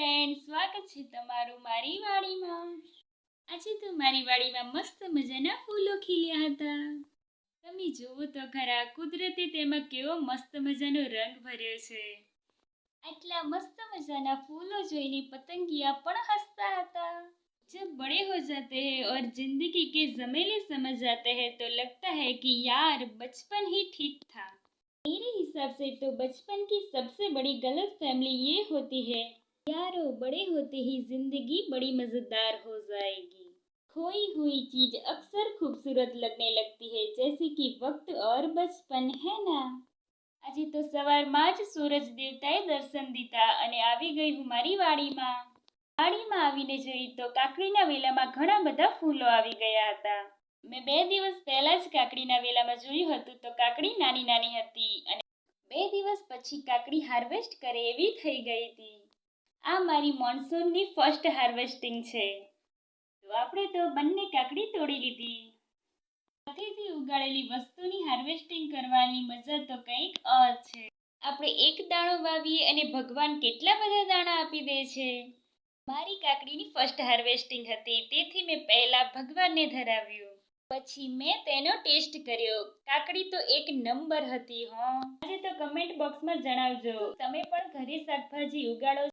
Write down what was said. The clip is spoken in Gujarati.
ફ્રેન્ડ સ્વાગત છે તમારું મારી વાડીમાં આજે તો મારી વાડીમાં મસ્ત મજાના ફૂલો ખીલ્યા હતા તમે જુઓ તો ખરા કુદરતે તેમાં કેવો મસ્ત મજાનો રંગ ભર્યો છે આટલા મસ્ત મજાના ફૂલો જોઈને પતંગિયા પણ હસતા હતા जब बड़े हो जाते हैं और जिंदगी के जमेले समझ जाते हैं तो लगता है कि यार बचपन ही ठीक था मेरे हिसाब से तो बचपन की सबसे बड़ी गलत फहमी ये होती है यारो बड़े होते ही जिंदगी बड़ी मज़ेदार हो जाएगी खोई हुई चीज अक्सर खूबसूरत लगने लगती है जैसे कि वक्त और बचपन है ना આજે તો સવારમાં જ સૂરજ દેવતાએ દર્શન દીધા અને આવી ગઈ હું મારી વાડીમાં વાડીમાં આવીને જોઈ તો કાકડીના વેલામાં ઘણા બધા ફૂલો આવી ગયા હતા મેં બે દિવસ પહેલા જ કાકડીના વેલામાં જોયું હતું તો કાકડી નાની નાની હતી અને બે દિવસ પછી કાકડી હાર્વેસ્ટ કરે એવી થઈ ગઈ હતી આ મારી મોન્સૂનની ફર્સ્ટ હાર્વેસ્ટિંગ છે. તો આપણે તો બંને કાકડી તોડી લીધી. હાથેથી ઉગાડેલી વસ્તુની હાર્વેસ્ટિંગ કરવાની મજા તો કંઈક અર છે. આપણે એક દાણો વાવીએ અને ભગવાન કેટલા બધા દાણા આપી દે છે. મારી કાકડીની ફર્સ્ટ હાર્વેસ્ટિંગ હતી, તેથી મેં પહેલાં ભગવાનને ધરાવ્યું. પછી મેં તેનો ટેસ્ટ કર્યો. કાકડી તો એક નંબર હતી, હો. આજે તો કમેન્ટ બોક્સમાં જણાવજો. તમે પણ ઘરે શાકભાજી ઉગાડો